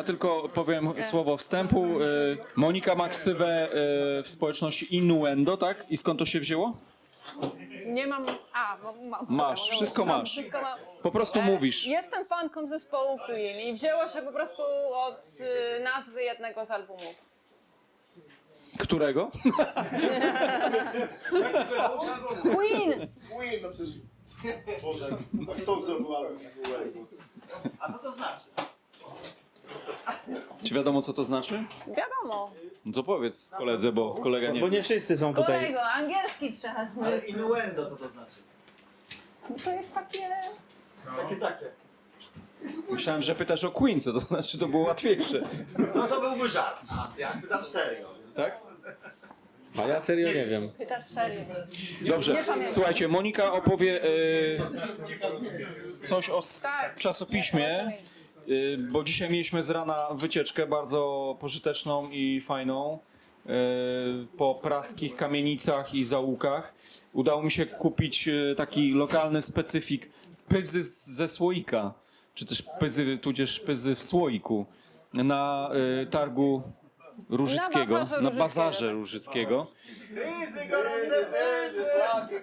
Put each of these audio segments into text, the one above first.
Ja tylko powiem słowo wstępu. Y, Monika ma ksywę y, w społeczności Innuendo, tak? I skąd to się wzięło? Nie mam. A, mam. mam Masz, wszystko mówić. masz. Wszystko mam. Po prostu E, mówisz. Jestem fanką zespołu Queen i wzięło się po prostu od y, nazwy jednego z albumów. Którego? Queen! Queen, no przecież... Boże, kto zrobił album? A co to znaczy? Czy wiadomo, co to znaczy? Wiadomo. No to powiedz koledze, bo kolega nie Bo wie. nie wszyscy są tutaj. Kolego, angielski trzeba Ale znać. innuendo co to znaczy? To jest takie. Takie, takie. Myślałem, że pytasz o Queen, co to znaczy, to było łatwiejsze. No to byłby żart. A ja pytam serio. Tak? A ja serio nie wiem. Pytasz serio. Dobrze, słuchajcie, Monika opowie y, coś o s- Tak. czasopiśmie, bo dzisiaj mieliśmy z rana wycieczkę bardzo pożyteczną i fajną y, po praskich kamienicach i zaułkach. Udało mi się kupić y, taki lokalny specyfik pyzy ze słoika, czy też pyzy, tudzież pyzy w słoiku na y, targu Różyckiego, Na bazarze na Różyckiego. bazarze Różyckiego. Pyzy, gorące pyzy!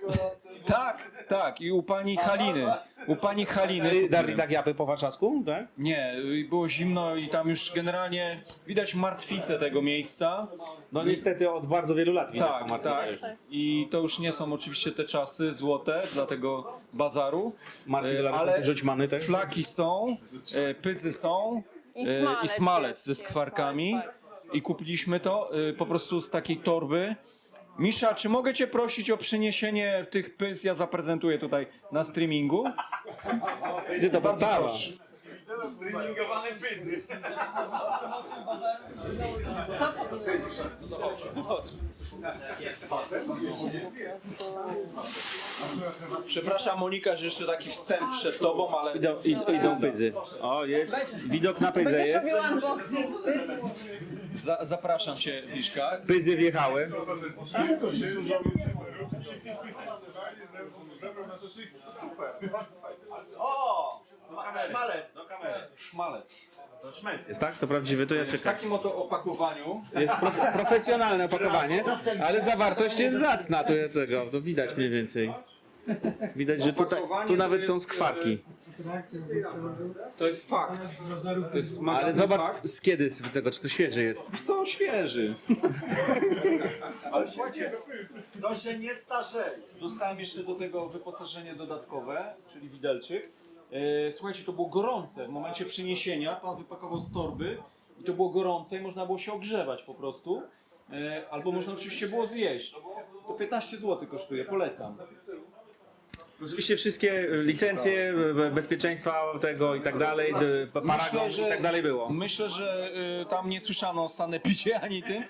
Gorące. Tak, tak. I u pani Haliny. U pani Haliny. Darli tak japy po warszawsku, tak? Nie, było zimno i tam już generalnie widać martwicę tego miejsca. No niestety od bardzo wielu lat widać Tak, tą tak. martwicę. I to już nie są oczywiście te czasy złote dla tego bazaru. Martwi E, dolarów, ale rzuć many, tak? Flaki są, e, pyzy są I e, smalec i smalec ze jest, skwarkami. tak, tak. I kupiliśmy to e, po prostu z takiej torby. Misza, czy mogę cię prosić o przyniesienie tych pys? Ja zaprezentuję tutaj na streamingu. Podstawa. proszę. Streamingowane pyzy. Przepraszam Monika, że jeszcze taki wstęp przed tobą, ale Idą, idą, idą pyzy. O, jest. Widok na pyzę Będziesz jest. robił unboxing. za, zapraszam cię Liszka. Pyzy wjechały. O! Szmalec. Do kamery. Szmalec. To szmelc. Jest tak? To prawdziwy, to ja W czekam. takim oto opakowaniu Jest pro, profesjonalne opakowanie, ale zawartość jest zacna to, tego, to widać mniej więcej. Widać, że tutaj, tu nawet są skwarki. to jest fakt. To jest Ale magazyn zobacz fakt. z kiedy z tego, czy to świeży jest. Co świeży. To się nie starzeje. Dostałem jeszcze do tego wyposażenie dodatkowe, czyli widelczyk. E, Słuchajcie, to było gorące. W momencie przyniesienia pan wypakował z torby i to było gorące i można było się ogrzewać po prostu. E, Albo można oczywiście było zjeść. To 15 zł kosztuje, polecam. Oczywiście wszystkie licencje, be- bezpieczeństwa tego i tak dalej, paragon i tak dalej było. Myślę, że y, tam nie słyszano o sanepidzie ani tym.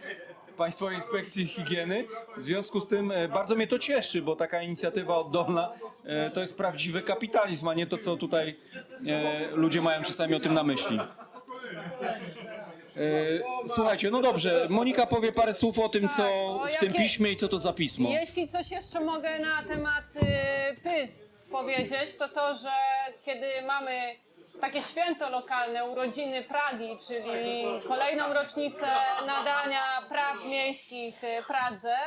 Państwowej Inspekcji Higieny. W związku z tym e, bardzo mnie to cieszy, bo taka inicjatywa oddolna e, to jest prawdziwy kapitalizm, a nie to, co tutaj e, ludzie mają czasami o tym na myśli. Słuchajcie, no dobrze, Monika powie parę słów o tym, co Tak, w tym piśmie i co to za pismo. Jeśli coś jeszcze mogę na temat PYS powiedzieć, to to, że kiedy mamy takie święto lokalne, urodziny Pragi, czyli kolejną rocznicę nadania praw miejskich y, Pradze,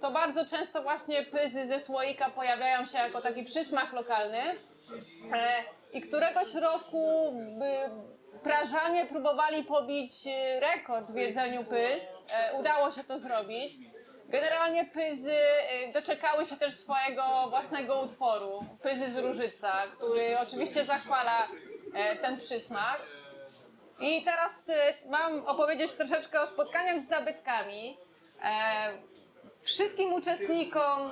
to bardzo często właśnie pyzy ze słoika pojawiają się jako taki przysmak lokalny. E, I któregoś roku Prażanie próbowali pobić e, rekord w jedzeniu pys. E, Udało się to zrobić. Generalnie pyzy e, doczekały się też swojego własnego utworu, Pyzy z Różyca, który oczywiście zachwala ten przysmak. I teraz e, mam opowiedzieć troszeczkę o spotkaniach z zabytkami. E, Wszystkim uczestnikom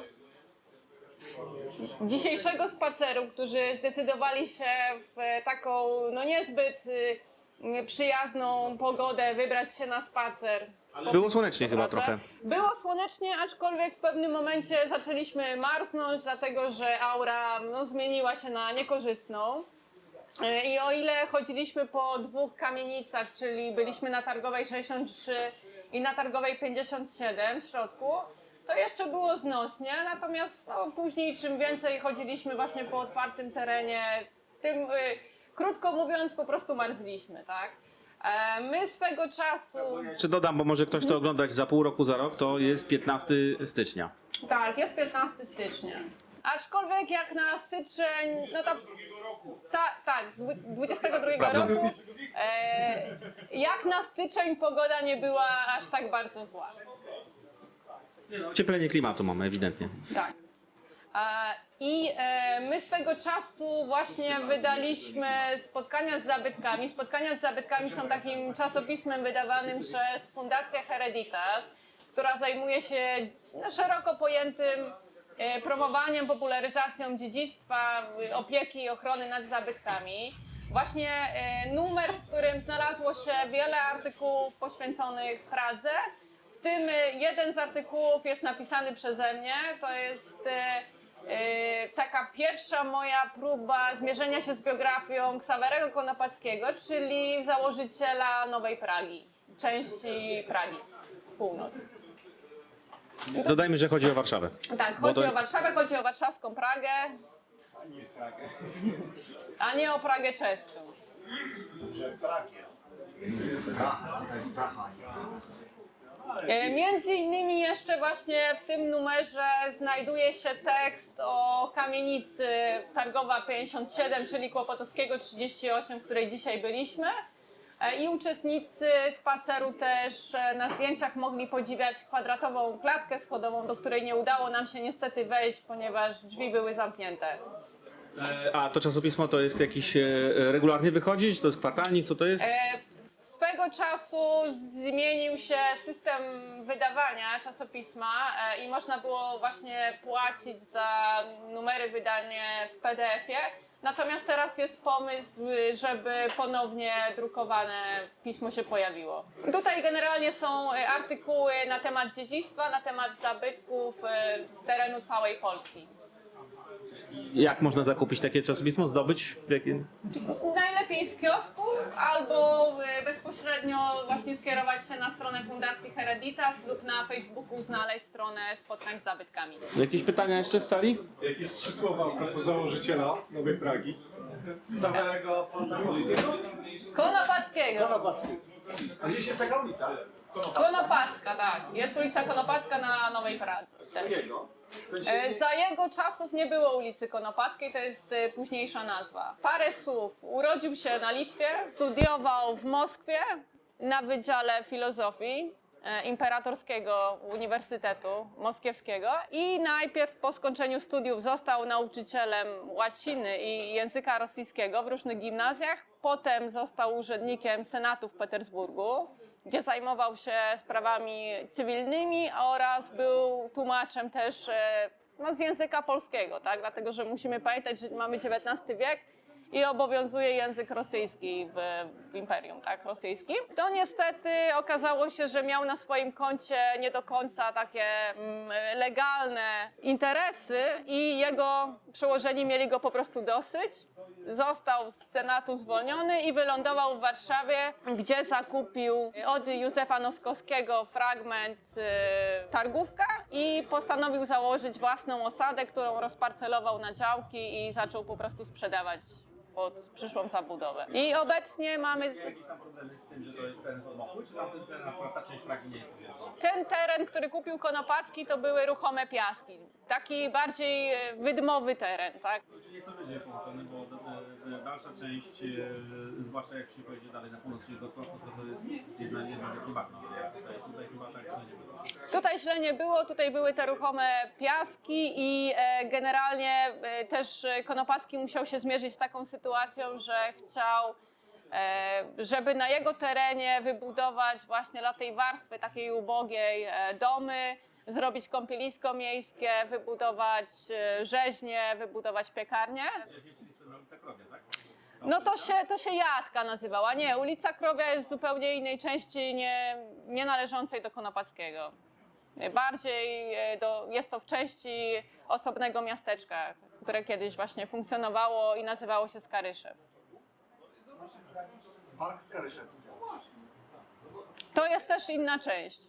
dzisiejszego spaceru, którzy zdecydowali się w taką no niezbyt y, przyjazną pogodę wybrać się na spacer. Było słonecznie chyba trochę. Było słonecznie, aczkolwiek w pewnym momencie zaczęliśmy marznąć, dlatego że aura no, zmieniła się na niekorzystną. Y, I o ile chodziliśmy po dwóch kamienicach, czyli byliśmy na targowej 63 i na targowej 57 w środku, to jeszcze było znośnie, natomiast no, później czym więcej chodziliśmy właśnie po otwartym terenie, tym y, krótko mówiąc po prostu marzliśmy, tak? E, My swego czasu, Czy dodam, bo może ktoś to oglądać za pół roku, za rok, to jest 15 stycznia. tak, jest 15 stycznia. Aczkolwiek jak na styczeń, no to tak, tak, dwu- 22 Bardzo. roku, e, jak na styczeń pogoda nie była aż tak bardzo zła. Ocieplenie klimatu mamy ewidentnie. Tak. E, I e, my swego czasu właśnie wydaliśmy spotkania z zabytkami. Spotkania z zabytkami są takim czasopismem wydawanym przez Fundację Hereditas, która zajmuje się no, szeroko pojętym promowaniem, popularyzacją dziedzictwa, opieki i ochrony nad zabytkami. Właśnie e, numer, w którym znalazło się wiele artykułów poświęconych Pradze, w tym y, jeden z artykułów jest napisany przeze mnie. To jest taka pierwsza moja próba zmierzenia się z biografią Ksawerego Konopackiego, czyli założyciela Nowej Pragi, części Pragi, północ. Dodajmy, że chodzi o Warszawę. Tak, Bo chodzi to- o Warszawę, chodzi o warszawską Pragę, a nie o Pragę czeską. Że. E, Między innymi jeszcze właśnie w tym numerze znajduje się tekst o kamienicy Targowa 57, czyli Kłopotowskiego 38, w której dzisiaj byliśmy. E, I uczestnicy spaceru też e, na zdjęciach mogli podziwiać kwadratową klatkę schodową, do której nie udało nam się niestety wejść, ponieważ drzwi były zamknięte. E, A to czasopismo to jest jakiś regularnie wychodzi? Czy to jest kwartalnik? Co to jest? Swego czasu zmienił się system wydawania czasopisma i można było właśnie płacić za numery wydanie w PDF-ie. Natomiast teraz jest pomysł, żeby ponownie drukowane pismo się pojawiło. Tutaj generalnie są e, artykuły na temat dziedzictwa, na temat zabytków e, z terenu całej Polski. Jak można zakupić takie czasopismo? Zdobyć? W jakim... Najlepiej w kiosku albo y, bezpośrednio właśnie skierować się na stronę Fundacji Hereditas lub na Facebooku znaleźć stronę spotkań z zabytkami. Jakieś pytania jeszcze z sali? Jakieś trzy słowa a propos założyciela Nowej Pragi. Samego Poltarkowskiego? Konopackiego. Konopackiego. A gdzieś jest taka ulica? Konopacka, tak. Jest ulica Konopacka na Nowej Pradze. Tak. Jego. W sensie E, Za jego czasów nie było ulicy Konopackiej, to jest e, późniejsza nazwa. Parę słów. Urodził się na Litwie, studiował w Moskwie na Wydziale Filozofii e, Imperatorskiego Uniwersytetu Moskiewskiego i najpierw po skończeniu studiów został nauczycielem łaciny i języka rosyjskiego w różnych gimnazjach. Potem został urzędnikiem Senatu w Petersburgu gdzie zajmował się sprawami cywilnymi oraz był tłumaczem też e, no, z języka polskiego, tak? dlatego że musimy pamiętać, że mamy XIX wiek i obowiązuje język rosyjski w, w imperium tak, rosyjskim. To niestety okazało się, że miał na swoim koncie nie do końca takie mm, legalne interesy i jego przełożeni mieli go po prostu dosyć. Został z Senatu zwolniony i wylądował w Warszawie, gdzie zakupił od Józefa Noskowskiego fragment y, Targówka i postanowił założyć własną osadę, którą rozparcelował na działki i zaczął po prostu sprzedawać pod przyszłą zabudowę. I obecnie mamy Jakieś tam problemy z tym, że to jest teren podmokły, czy tam ten teren, akurat ta część Pragi nie jest ten teren, który kupił Konopacki, to były ruchome piaski. Taki bardziej e, wydmowy teren, tak? Czy nieco wyżej połączony, bo dalsza część, e, zwłaszcza jak się pojedzie dalej na północ, czyli do Kroków, to to jest jedna, jedna bagno. Tutaj, tutaj chyba tak nie było. Tutaj źle nie było, tutaj były te ruchome piaski i e, generalnie e, też e, Konopacki musiał się zmierzyć z taką sytuacją, że chciał, e, żeby na jego terenie wybudować właśnie dla tej warstwy takiej ubogiej e, domy, zrobić kąpielisko miejskie, wybudować e, rzeźnię, wybudować piekarnię. Wcześniej, czyli słynna ulica Krowia, tak? No to się, to się Jadka nazywała. Nie, ulica Krowia jest w zupełnie innej części, nie, nie należącej do Konopackiego. Bardziej e, do, jest to w części osobnego miasteczka, które kiedyś właśnie funkcjonowało i nazywało się Skaryszew. Park Skaryszewski. To jest też inna część.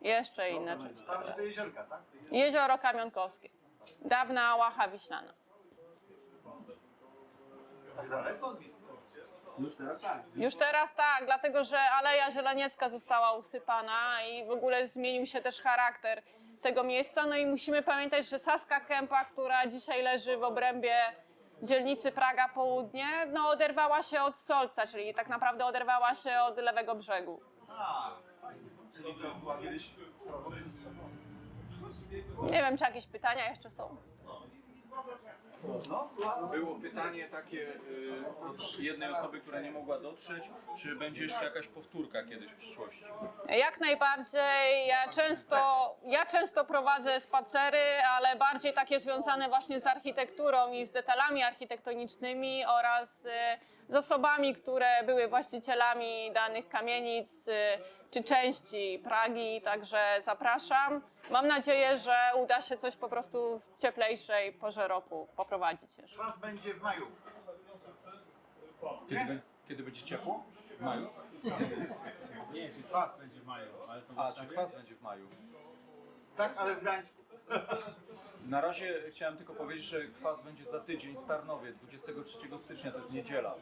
Jeszcze inna część. Tam gdzie te jeziorka, tak? Jezioro Kamionkowskie. Dawna Łacha Wiślana. Tak daleko od Wisły. Już teraz tak. Już teraz tak, dlatego że Aleja Zieleniecka została usypana i w ogóle zmienił się też charakter tego miejsca. No i musimy pamiętać, że Saska Kępa, która dzisiaj leży w obrębie dzielnicy Praga Południe, no oderwała się od Solca, czyli tak naprawdę oderwała się od lewego brzegu. A. Czyli to była kiedyś... Nie wiem, czy jakieś pytania jeszcze są. Było pytanie takie y, od jednej osoby, która nie mogła dotrzeć, czy będzie jeszcze jakaś powtórka kiedyś w przyszłości? Jak najbardziej. Ja często, ja często prowadzę spacery, ale bardziej takie związane właśnie z architekturą i z detalami architektonicznymi oraz y, z osobami, które były właścicielami danych kamienic y, czy części Pragi. Także zapraszam. Mam nadzieję, że uda się coś po prostu w cieplejszej porze roku poprowadzić jeszcze. Was będzie w maju. Kiedy, be- kiedy będzie ciepło? W maju? Nie, czy kwas będzie w maju, ale to w A, czy Warszawie? kwas będzie w maju? Tak, ale w Gdańsku. Na razie chciałem tylko powiedzieć, że kwas będzie za tydzień w Tarnowie, 23 stycznia, to jest niedziela.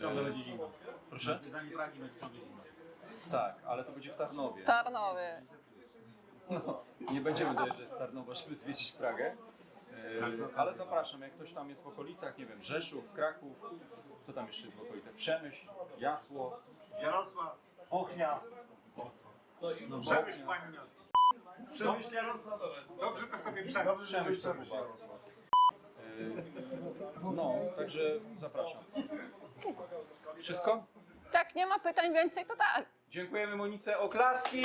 Ciągle E, będzie zimno. Proszę? Zdaniem Pragi będzie ciągle zimno. Tak, ale to będzie w Tarnowie. W Tarnowie. No, nie będziemy dojeżdżać z Tarnowa, żeby zwiedzić Pragę. E, Ale zapraszam, jak ktoś tam jest w okolicach, nie wiem, Rzeszów, Kraków, co tam jeszcze jest w okolicach? Przemyśl, Jasło, Jarosław. Ochnia. no, Przemyśl Bochnia. pani miasto. Przemyśl Jarosław. Dobrze to sobie przemyśl. Dobrze, że Przemyśl przemyśl Jarosław. E, No, także zapraszam. Wszystko? Tak, nie ma pytań więcej, to tak. Dziękujemy Monice. Oklaski!